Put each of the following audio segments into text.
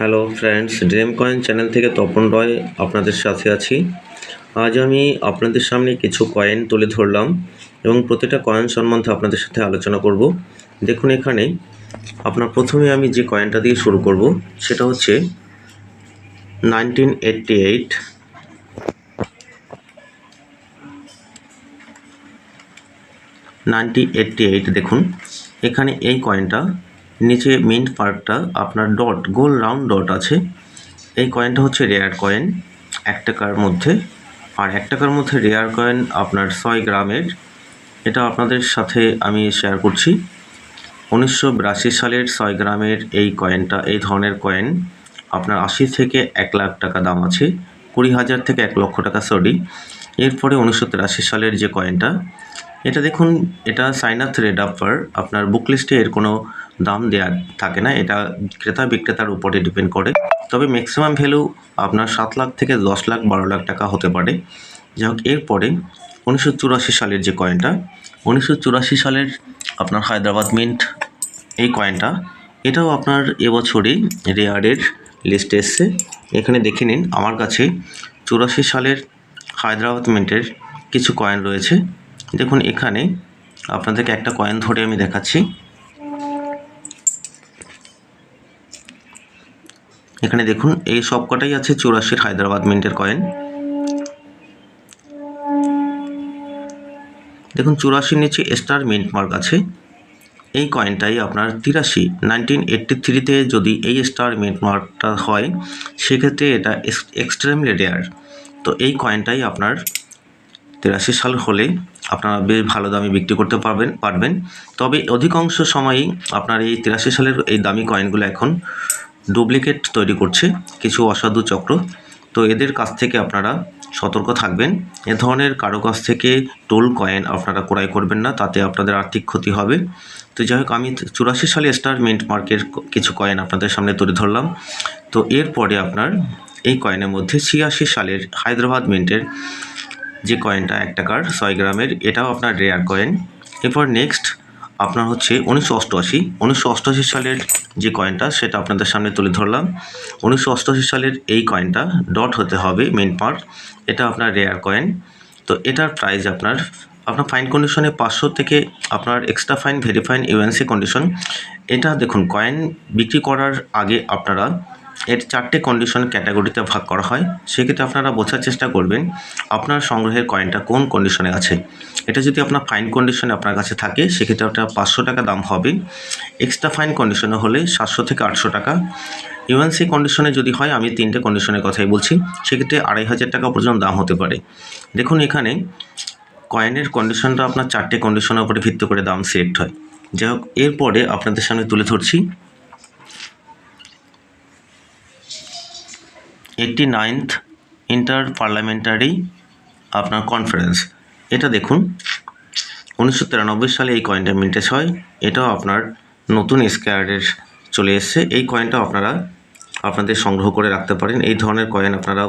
Hello friends dream coin channel থেকে তপন রয় আপনাদের সাথে আছি। আজ আমি আপনাদের সামনে কিছু কয়েন তুলে ধরলাম এবং প্রতিটা কয়েন সম্বন্ধে আপনাদের সাথে আলোচনা করব। দেখুন এখানে, আপনার প্রথমে আমি যে কয়েনটা দিয়ে শুরু করব, সেটা হচ্ছে nineteen eighty eight ninety eighty eight দেখুন, এখানে এই কয়েনটা নিচে মিন্ট পার্টটা আপনার ডট গোল রাউন্ড ডট আছে। এই কয়েনটা হচ্ছে রেয়ার কয়েন এক টাকার মধ্যে। আর এক টাকার মধ্যে রেয়ার কয়েন আপনার ছয় গ্রামের। এটা আপনাদের সাথে আমি শেয়ার করছি। উনিশশো বিরাশি সালের ছয় গ্রামের এই কয়েনটা এই ধরনের কয়েন আপনার আশি থেকে এক লাখ টাকা দাম আছে। কুড়ি হাজার থেকে এক লক্ষ টাকা সরি এরপরে উনিশশো তিরাশি সালের যে কয়েনটা এটা দেখুন, এটা সাইনাথ রেড আপার। আপনার বুক লিস্টে এর কোনো দাম দেওয়া থাকে না। এটা ক্রেতা বিক্রেতার উপরে ডিপেন্ড করে। তবে ম্যাক্সিমাম ভ্যালু আপনার সাত লাখ থেকে দশ লাখ, বারো লাখ টাকা হতে পারে। যাই হোক, এরপরে উনিশশো চুরাশি সালের যে কয়েনটা উনিশশো চুরাশি সালের আপনার হায়দ্রাবাদ মিন্ট এই কয়েনটা এটাও আপনার এবছরই রেয়ারের লিস্টে এসছে। এখানে দেখে নিন, আমার কাছে চুরাশি সালের হায়দ্রাবাদ মিন্টের কিছু কয়েন রয়েছে। দেখুন, এখানে আপনাদেরকে একটা কয়েন ধরে আমি দেখাচ্ছি। এখানে দেখুন, এই সবকটাই আছে চুরাশির হায়দ্রাবাদ মিন্টের কয়েন দেখুন, চুরাশির নিচে স্টার মিন্ট মার্ক আছে। এই কয়েনটাই আপনার তিরাশি। নাইনটিন এইট্টি থ্রিতে যদি এই স্টার মিন্ট মার্কটা হয়, সেক্ষেত্রে এটা এক্সট্রিমলি রেয়ার তো এই কয়েনটাই আপনার তিরাশি সাল হলে আপনারা বেশ ভালো দামে বিক্রি করতে পারবেন পারবেন। তবে অধিকাংশ সময়ই আপনার এই তিরাশি সালের এই দামি কয়েনগুলো এখন ডুপ্লিকেট তৈরি করছে কিছু অসাধু চক্র। তো এদের কাছ থেকে আপনারা সতর্ক থাকবেন। এ ধরনের কারও কাছ থেকে টোল কয়েন আপনারা ক্রয় করবেন না, তাতে আপনাদের আর্থিক ক্ষতি হবে। তো যাই হোক, আমি চুরাশি সালে স্টার মিন্ট মার্কের কিছু কয়েন আপনাদের সামনে তুলে ধরলাম। তো এরপরে আপনার এই কয়েনের মধ্যে ছিয়াশি সালের হায়দ্রাবাদ মিন্টের যে কয়েনটা এক টাকার ছয় গ্রামের, এটাও আপনার রেয়ার কয়েন এরপর নেক্সট আপনার হচ্ছে উনিশশো অষ্টআশি। উনিশশো অষ্টআশি সালের যে কয়েনটা সেটা আপনাদের সামনে তুলে ধরলাম। উনিশশো অষ্টআশি সালের এই কয়েনটা ডট হতে হবে মেন পার্ট এটা আপনার রেয়ার কয়েন তো এটার প্রাইস আপনার আপনার ফাইন কন্ডিশনে পাঁচশো থেকে আপনার extra fine very fine UNC condition এটা দেখুন কয়েন বিক্রি করার আগে আপনারা এর চারটে কন্ডিশন ক্যাটাগরিতে ভাগ করা হয়, সেক্ষেত্রে আপনারা বোঝার চেষ্টা করবেন আপনার সংগ্রহের কয়েনটা কোন কন্ডিশনে আছে। এটা যদি আপনার ফাইন কন্ডিশনে আপনার কাছে থাকে, সেক্ষেত্রে আপনার পাঁচশো টাকা দাম হবে। এক্সট্রা ফাইন কন্ডিশনে হলে সাতশো থেকে আটশো টাকা। ইউএনসি কন্ডিশনে যদি হয়, আমি তিনটে কন্ডিশনের কথাই বলছি, সেক্ষেত্রে আড়াই হাজার টাকা পর্যন্ত দাম হতে পারে। দেখুন এখানে কয়েনের কন্ডিশনটা আপনার চারটে কন্ডিশনের উপরে ভিত্তি করে দাম সিলেক্ট হয়। যাই হোক, এরপরে আপনাদের সামনে তুলে ধরছি। এইটটি নাইনথ ইন্টার পার্লামেন্টারি আপনার কনফারেন্স এটা দেখুন, উনিশশো তিরানব্বই সালে এই কয়েনটা মিন্টেজ হয়, এটাও আপনার নতুন স্কোয়ারের চলে এসছে। এই কয়েনটা আপনারা আপনাদের সংগ্রহ করে রাখতে পারেন। এই ধরনের কয়েন আপনারা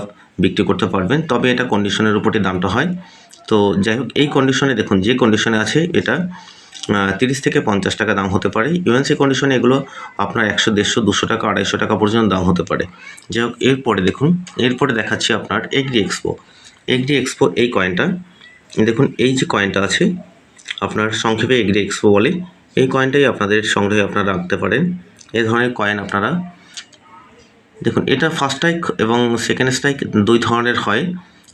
বিক্রি করতে পারবেন। তবে এটা কন্ডিশনের উপরই দামটা হয়। তো যাই হোক, এই কন্ডিশনে দেখুন, যে কন্ডিশনে আছে, এটা তিরিশ থেকে পঞ্চাশ টাকা দাম হতে পারে। ইউএনসি কন্ডিশনে এগুলো আপনার একশো, দেড়শো, দুশো টাকা, আড়াইশো টাকা পর্যন্ত দাম হতে পারে। যাই হোক, এরপরে দেখুন, এরপরে দেখাচ্ছি আপনার এগ্রি এক্সপো এগ্রি এক্সপো এই কয়েনটা দেখুন, এই যে কয়েনটা আছে, আপনার সংক্ষেপে এগ্রি এক্সপো বলে, এই কয়েনটাই আপনাদের সংগ্রহে আপনারা রাখতে পারেন। এই ধরনের কয়েন আপনারা, দেখুন, এটা ফার্স্ট স্ট্রাইক এবং সেকেন্ড স্ট্রাইক দুই ধরনের হয়।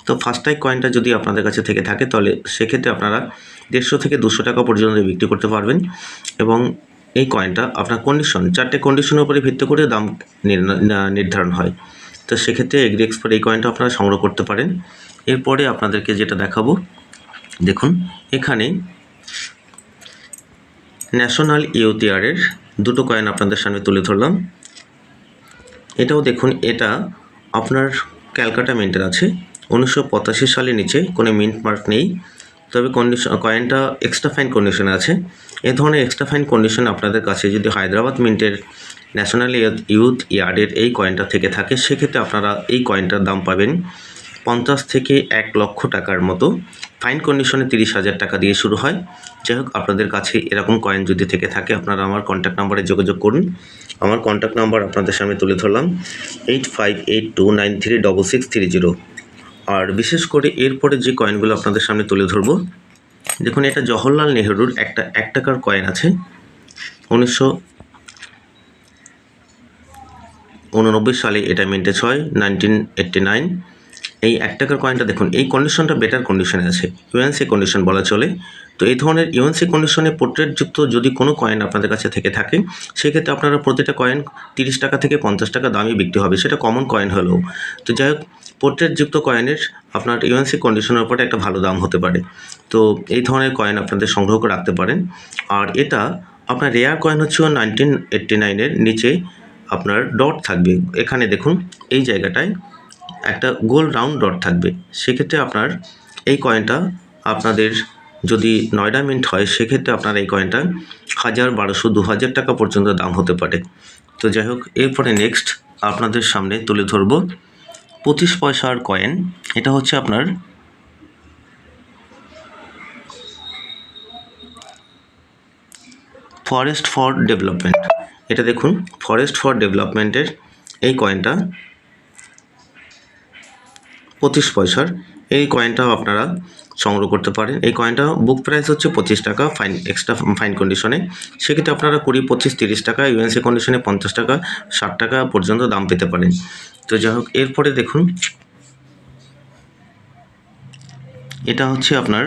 তো ফার্স্ট স্ট্রাইক কয়েনটা যদি আপনাদের কাছে থেকে থাকে, তাহলে সেক্ষেত্রে আপনারা দেড়শো থেকে দুশো টাকা পর্যন্ত বিক্রি করতে পারবেন এবং এই কয়েনটা আপনার কন্ডিশন চারটে কন্ডিশনের উপরে ভিত্তি করে দাম নির্ধারণ হয়। তো সেক্ষেত্রে এগ্রি এক্সপার্ট এই কয়েনটা আপনারা সংগ্রহ করতে পারেন। এরপরে আপনাদেরকে যেটা দেখাবো, দেখুন, এখানে ন্যাশনাল ইউটিআরের দুটো কয়েন আপনাদের সামনে তুলে ধরলাম। এটাও দেখুন, এটা আপনার ক্যালকাটা মিন্টের আছে। উনিশশো সালের নিচে কোনো মিন্ট মার্ক নেই। তবে কন্ডিশন কয়েনটা এক্সট্রা ফাইন কন্ডিশনে আছে। এ ধরনের এক্সট্রা ফাইন কন্ডিশন আপনাদের কাছে যদি হায়দ্রাবাদ মিন্টের ন্যাশনাল ইউথ ইয়ার্ডের এই কয়েনটা থেকে থাকে, সেক্ষেত্রে আপনারা এই কয়েনটার দাম পাবেন পঞ্চাশ থেকে এক লক্ষ টাকার মতো। ফাইন কন্ডিশনে তিরিশ হাজার টাকা দিয়ে শুরু হয়। যাই হোক, আপনাদের কাছে এরকম কয়েন যদি থেকে থাকে, আপনারা আমার কন্ট্যাক্ট নাম্বারে যোগাযোগ করুন। আমার কন্ট্যাক্ট নাম্বার আপনাদের সামনে তুলে ধরলাম। Eight five eight two nine three double six three zero আর বিশেষ করে এরপরে যে কয়েনগুলো আপনাদের সামনে তুলে ধরবো, দেখুন এটা জওহরলাল নেহরুর একটা, এক টাকার কয়েন আছে, উনিশশো উননব্বই সালে এটা মিন্টেজ হয় নাইনটিন এইট্টি নাইন এই এক টাকার কয়েনটা দেখুন, এই কন্ডিশনটা বেটার কন্ডিশনে আছে ইউএনসি কন্ডিশন বলা চলে। তো এই ধরনের ইউএনসি কন্ডিশনে পোর্ট্রেটযুক্ত যদি কোনো কয়েন আপনাদের কাছে থেকে থাকে, সেক্ষেত্রে আপনারা প্রতিটা কয়েন তিরিশ টাকা থেকে পঞ্চাশ টাকা দামে বিক্রি হবে, সেটা কমন কয়েন হলেও। তো যাই হোক পোর্ট্রেটযুক্ত কয়েনের আপনার ইউএনসি কন্ডিশনের উপরে একটা ভালো দাম হতে পারে। তো এই ধরনের কয়েন আপনাদের সংগ্রহ করে রাখতে পারেন। আর এটা আপনার রেয়ার কয়েন হচ্ছে নাইনটিন এইট্টি নাইনের নিচে আপনার ডট থাকবে। এখানে দেখুন, এই জায়গাটায় একটা গোল রাউন্ড ডট থাকবে। সেক্ষেত্রে আপনার এই কয়েনটা আপনাদের যদি নয়ডা মিন্ট হয়, সেক্ষেত্রে আপনার এই কয়েনটা হাজার বারোশো দু হাজার টাকা পর্যন্ত দাম হতে পারে। তো যাই হোক, এরপরে নেক্সট আপনাদের সামনে তুলে ধরব। পঁচিশ পয়সার কয়েন এটা হচ্ছে আপনার ফরেস্ট ফর ডেভেলপমেন্ট এটা দেখুন ফরেস্ট ফর ডেভেলপমেন্টের এই কয়েনটা পঁচিশ পয়সার। এই কয়েনটাও আপনারা সংগ্রহ করতে পারেন। এই কয়েনটা বুক প্রাইস হচ্ছে পঁচিশ টাকা ফাইন এক্সট্রা ফাইন কন্ডিশনে সেক্ষেত্রে আপনারা কুড়ি, পঁচিশ, তিরিশ টাকা ইউএনসি কন্ডিশনে পঞ্চাশ টাকা, ষাট টাকা পর্যন্ত দাম পেতে পারেন। তো যাই হোক এরপরে দেখুন। এটা হচ্ছে আপনার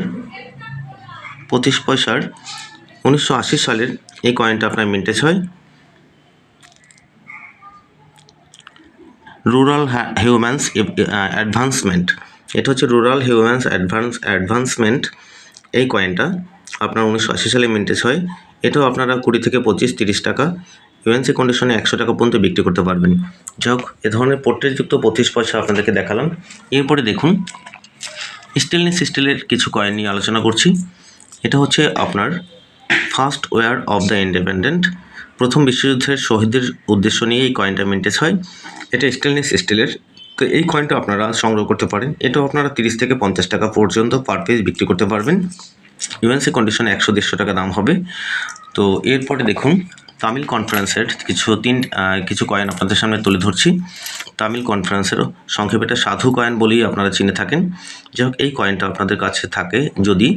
পঁচিশ পয়সার উনিশশো আশি সালের এই কয়েনটা আপনার মিন্টেজ হয়। রুরাল হিউম্যান্স অ্যাডভান্সমেন্ট এটা হচ্ছে রুরাল হিউম্যান্স অ্যাডভান্স অ্যাডভান্সমেন্ট এই কয়েনটা আপনার উনিশশো আশি সালে মিন্টেজ হয়। এটাও আপনারা কুড়ি থেকে পঁচিশ, তিরিশ টাকা ইউএনসি কন্ডিশনে একশো টাকা পর্যন্ত বিক্রি করতে পারবেন। যাই হোক এ ধরনের পোর্ট্রেটযুক্ত পঁচিশ পয়সা আপনাদেরকে দেখালাম। এরপরে দেখুন স্টেনলেস স্টিলের কিছু কয়েন নিয়ে আলোচনা করছি। এটা হচ্ছে আপনার first war of the independent প্রথম বিশ্বযুদ্ধের শহীদদের উদ্দেশ্য নিয়ে এই কয়েনটা মিন্টেজ হয়। এটা স্টেনলেস স্টিলের তো এই কয়েনটা আপনারা সংগ্রহ করতে পারেন। এটাও আপনারা তিরিশ থেকে পঞ্চাশ টাকা পর্যন্ত পার পিস বিক্রি করতে পারবেন। ইউএনসি কন্ডিশনে একশো দেড়শো টাকা দাম হবে। তো এরপরে দেখুন তামিল কনফারেন্সের কিছু তিন কিছু কয়েন আপনাদের সামনে তুলে ধরছি। তামিল কনফারেন্সেরও সংক্ষেপে এটা সাধু কয়েন বলেই আপনারা চিনে থাকেন। যাই হোক, এই কয়েনটা আপনাদের কাছে থাকে যদি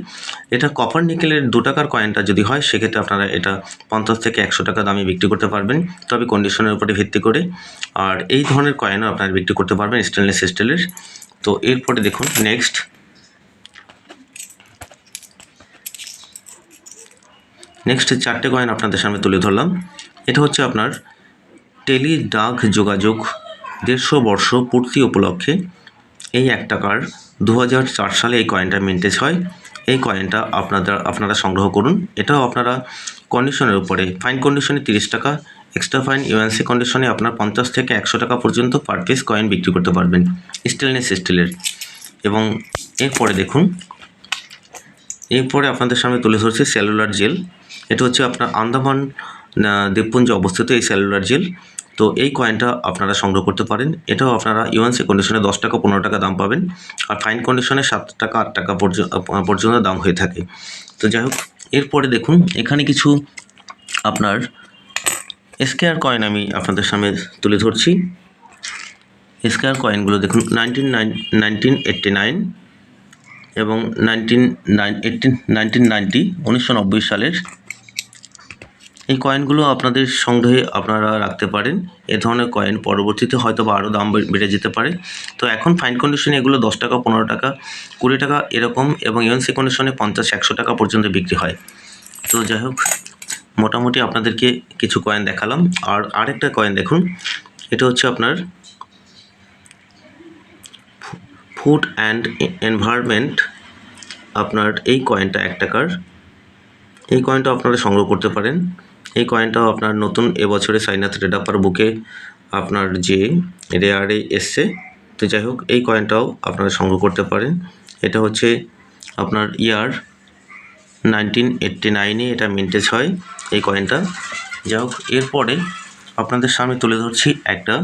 এটা কপার নিকেলের দু টাকার কয়েনটা যদি হয়, সেক্ষেত্রে আপনারা এটা পঞ্চাশ থেকে একশো টাকা দামে বিক্রি করতে পারবেন। তবে কন্ডিশনের উপরে ভিত্তি করে। আর এই ধরনের কয়েনও আপনারা বিক্রি করতে পারবেন স্টেনলেস স্টিলের তো এরপরে দেখুন নেক্সট নেক্সট চারটে কয়েন আপনাদের সামনে তুলে ধরলাম। এটা হচ্ছে আপনার টেলি ডাক যোগাযোগ দেড়শো বর্ষ পূর্তি উপলক্ষে। এই এক টাকার দু সালে এই কয়েনটা মিন্টেজ হয়। এই কয়েনটা আপনাদের, আপনারা সংগ্রহ করুন। এটাও আপনারা কন্ডিশনের উপরে ফাইন কন্ডিশনে তিরিশ টাকা এক্সট্রা ফাইন ইউএনসি কন্ডিশনে আপনার পঞ্চাশ থেকে একশো টাকা পর্যন্ত পার পিস কয়েন বিক্রি করতে পারবেন স্টেনলেস স্টিলের এবং এরপরে দেখুন, এরপরে আপনাদের সামনে তুলে ধরছি সেলুলার জেল এটা হচ্ছে আপনার আন্দামান দ্বীপপুঞ্জে অবস্থিত এই সেলুলার জেল। তো এই কয়েনটা আপনারা সংগ্রহ করতে পারেন। এটাও আপনারা ইউএনসি কন্ডিশনে দশ টাকা, পনেরো টাকা দাম পাবেন। আর ফাইন কন্ডিশনে সাত টাকা, আট টাকা পর্য- পর্যন্ত দাম হয়ে থাকে। তো যাই হোক, এরপরে দেখুন, এখানে কিছু আপনার স্কেয়ার কয়েন আমি আপনাদের সামনে তুলে ধরছি। স্কেয়ার কয়েনগুলো দেখুন নাইনটিন নাইন নাইনটিন নাইন এবং nineteen nine eighteen nineteen ninety উনিশশো নব্বই সালের এই কয়েনগুলো আপনাদের সংগ্রহে আপনারা রাখতে পারেন। এ ধরনের কয়েন পরবর্তীতে হয়তো বা আরও দাম বেড়ে যেতে পারে। তো এখন ফাইন কন্ডিশনে এগুলো দশ টাকা, পনেরো টাকা, কুড়ি টাকা এরকম এবং ইউএনসি কন্ডিশনে পঞ্চাশ, একশো টাকা পর্যন্ত বিক্রি হয়। তো যাই হোক, মোটামুটি আপনাদেরকে কিছু কয়েন দেখালাম। আর আরেকটা কয়েন দেখুন, এটা হচ্ছে আপনার ফুড অ্যান্ড এনভায়রনমেন্ট আপনার এই কয়েনটা এক টাকার। এই কয়েনটা আপনারা সংগ্রহ করতে পারেন। এই কয়েনটাও আপনার নতুন এবছরে সাইনাথ রেডাপার বুকে আপনার যে রেয়ারে এসছে। তো যাই হোক, এই কয়েনটাও আপনারা সংগ্রহ করতে পারেন। এটা হচ্ছে আপনার ইয়ার নাইনটিন এইট্টি নাইনে এটা মিন্টেজ হয় এই কয়েনটা যাই হোক, এরপরে আপনাদের সামনে তুলে ধরছি একটা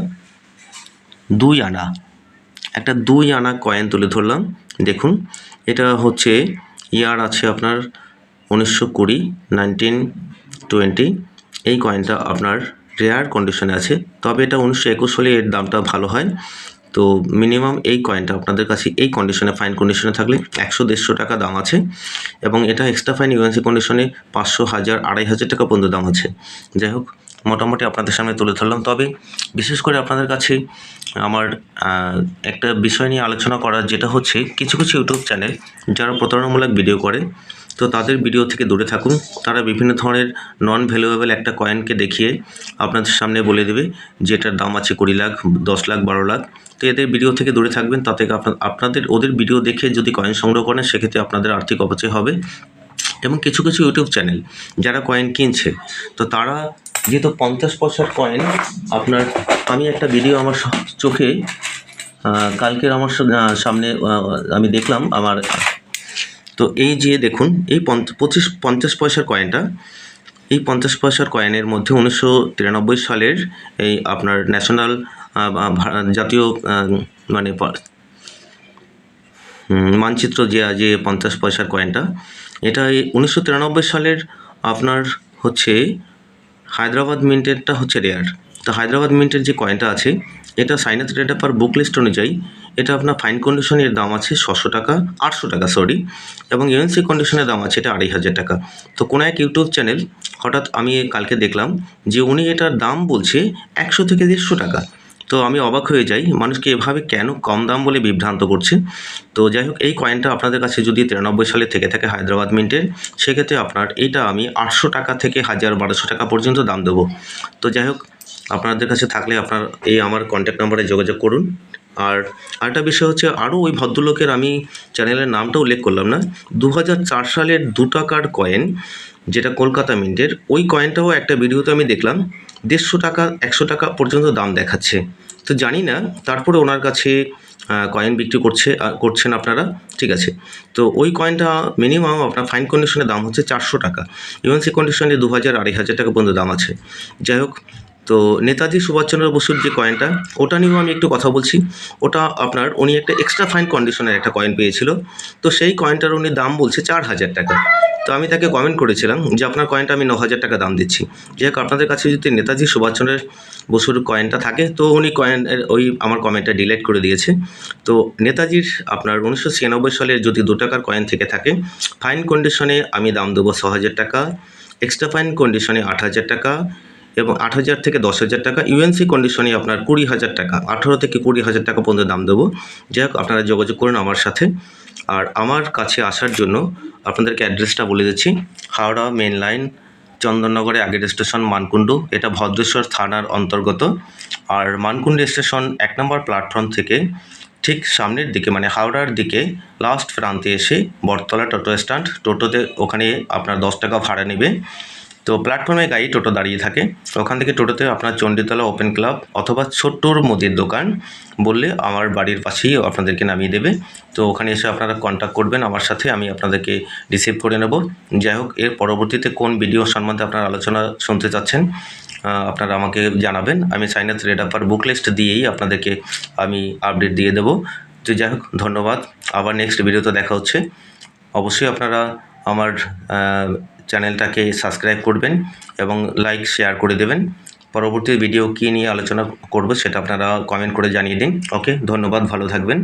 দুই আনা। একটা দুই আনা কয়েন তুলে ধরলাম। দেখুন, এটা হচ্ছে ইয়ার আছে আপনার উনিশশো কুড়ি নাইনটিন টোয়েন্টি, এই কয়েনটা আপনার রেয়ার কন্ডিশনে আছে। তবে এটা উনিশশো একুশ হলে এর দামটা ভালো হয়। তো মিনিমাম এই কয়েনটা আপনাদের কাছে এই কন্ডিশনে ফাইন কন্ডিশনে থাকলে একশো দেড়শো টাকা দাম আছে এবং এটা এক্সট্রা ফাইন ইউএনসি কন্ডিশনে পাঁচশো হাজার, আড়াই হাজার টাকা পর্যন্ত দাম আছে। যাই হোক, মোটামুটি আপনাদের সামনে তুলে ধরলাম। তবে বিশেষ করে আপনাদের কাছে আমার একটা বিষয় নিয়ে আলোচনা করার যেটা হচ্ছে, কিছু কিছু ইউটিউব চ্যানেল যারা প্রতারণামূলক ভিডিও করে তো তাদের ভিডিও থেকে দূরে থাকুন। তারা বিভিন্ন ধরনের নন ভ্যালুয়েবল একটা কয়েনকে দেখিয়ে আপনাদের সামনে বলে দেবে যে এটার দাম আছে কুড়ি লাখ, দশ লাখ, বারো লাখ। তো এদের ভিডিও থেকে দূরে থাকবেন, তাতে আপনা- আপনাদের, ওদের ভিডিও দেখে যদি কয়েন সংগ্রহ করেন, সেক্ষেত্রে আপনাদের আর্থিক অপচয় হবে। এবং কিছু কিছু ইউটিউব চ্যানেল যারা কয়েন কিনছে, তো তারা যেহেতু পঞ্চাশ পয়সার কয়েন আপনার, আমি একটা ভিডিও আমার চোখে কালকের আমার সামনে আমি দেখলাম, আমার তো এই যে দেখুন, এই পঁচিশ, পঞ্চাশ পয়সার কয়েনটা এই পঞ্চাশ পয়সার কয়েনের মধ্যে উনিশশো তিরানব্বই সালের এই আপনার ন্যাশনাল জাতীয় মানে মানচিত্র যে যে পঞ্চাশ পয়সার কয়েনটা এটা এই উনিশশো তিরানব্বই সালের আপনার হচ্ছে হায়দ্রাবাদ মিন্টেরটা হচ্ছে রেয়ার তো হায়দ্রাবাদ মিন্টের যে কয়েনটা আছে এটা সাইনাস রেটা পার বুক লিস্ট অনুযায়ী এটা আপনার ফাইন কন্ডিশনের দাম আছে ছশো টাকা, আটশো টাকা সরি এবং ইউএনসি কন্ডিশনের দাম আছে এটা আড়াই হাজার টাকা। তো কোনো এক ইউটিউব চ্যানেল হঠাৎ আমি কালকে দেখলাম যে উনি এটার দাম বলছে একশো থেকে দেড়শো টাকা। তো আমি অবাক হয়ে যাই মানুষকে এভাবে কেন কম দাম বলে বিভ্রান্ত করছে? তো যাই হোক, এই কয়েনটা আপনাদের কাছে যদি তিরানব্বই সালে থেকে থাকে হায়দ্রাবাদ মিন্টের, সেক্ষেত্রে আপনার এটা আমি আটশো টাকা থেকে হাজার বারোশো টাকা পর্যন্ত দাম দেবো। তো যাই হোক আপনাদের কাছে থাকলে আপনার এই আমার কন্ট্যাক্ট নাম্বারে যোগাযোগ করুন। আর আরেকটা বিষয় হচ্ছে আরও ওই ভদ্রলোকের আমি চ্যানেলের নামটা উল্লেখ করলাম না দু সালের দু টাকার কয়েন যেটা কলকাতা মিন্টের ওই কয়েনটাও একটা ভিডিওতে আমি দেখলাম, দেড়শো টাকা, একশো টাকা পর্যন্ত দাম দেখাচ্ছে। তো জানি না, তারপরে ওনার কাছে কয়েন বিক্রি করছে করছেন আপনারা, ঠিক আছে। তো ওই কয়েনটা মিনিমাম আপনার ফাইন কন্ডিশনের দাম হচ্ছে চারশো টাকা ইউএনসি কন্ডিশনে দু হাজার আড়াই হাজার টাকা পর্যন্ত দাম আছে। যাই হোক তো নেতাজি সুভাষচন্দ্র বসুর যে কয়েনটা ওটা নিয়েও আমি একটু কথা বলছি। ওটা আপনার উনি একটা এক্সট্রা ফাইন কন্ডিশনের একটা কয়েন পেয়েছিল। তো সেই কয়েনটার উনি দাম বলছে চার হাজার টাকা। তো আমি তাকে কমেন্ট করেছিলাম যে আপনার কয়েনটা আমি ন হাজার টাকা দাম দিচ্ছি। যাই হোক, আপনাদের কাছে যদি নেতাজি সুভাষচন্দ্রের বসুর কয়েনটা থাকে, তো উনি কয়েনের ওই আমার কমেন্টটা ডিলিট করে দিয়েছে। তো নেতাজির আপনার উনিশশো ছিয়ানব্বই সালের যদি দু টাকার কয়েন থেকে থাকে ফাইন কন্ডিশনে আমি দাম দেবো ছ হাজার টাকা। এক্সট্রা ফাইন কন্ডিশনে আট হাজার টাকা। এবং আট হাজার থেকে দশ হাজার টাকা। ইউএনসি কন্ডিশনে আপনার কুড়ি হাজার টাকা। আঠারো থেকে কুড়ি হাজার টাকা পর্যন্ত দাম দেবো। যাই হোক, আপনারা যোগাযোগ করুন আমার সাথে। আর আমার কাছে আসার জন্য আপনাদেরকে অ্যাড্রেসটা বলে দিচ্ছি। হাওড়া মেন লাইন চন্দননগরে আগের স্টেশন মানকুণ্ডু। এটা ভদ্রেশ্বর থানার অন্তর্গত। আর মানকুণ্ডু স্টেশন এক নম্বর প্ল্যাটফর্ম থেকে ঠিক সামনের দিকে মানে হাওড়ার দিকে লাস্ট প্রান্তে এসে বটতলা টোটো স্ট্যান্ড টোটোতে ওখানে আপনার দশ টাকা ভাড়া নেবে। তো প্ল্যাটফর্মে গাড়ি টোটো দাঁড়িয়ে থাকে। ওখান থেকে টোটোতে আপনার চণ্ডীতলা ওপেন ক্লাব অথবা ছোট্টর মুদির দোকান বললে আমার বাড়ির পাশেই আপনাদেরকে নামিয়ে দেবে। তো ওখানে এসে আপনারা কন্ট্যাক্ট করবেন, আমার সাথে আমি আপনাদেরকে রিসিভ করে নেব। যাই হোক, এর পরবর্তীতে কোন ভিডিও সম্বন্ধে আপনারা আলোচনা শুনতে চাচ্ছেন আপনারা আমাকে জানাবেন। আমি sinus red upper book list দিয়েই আপনাদেরকে আমি আপডেট দিয়ে দেবো। তো যাই হোক, ধন্যবাদ। আবার নেক্সট ভিডিওতে দেখা হচ্ছে। অবশ্যই আপনারা আমার চ্যানেলটাকে সাবস্ক্রাইব করবেন এবং লাইক, শেয়ার করে দেবেন। পরবর্তী ভিডিও কী নিয়ে আলোচনা করব সেটা আপনারা কমেন্ট করে জানিয়ে দিন। ওকে ধন্যবাদ, ভালো থাকবেন।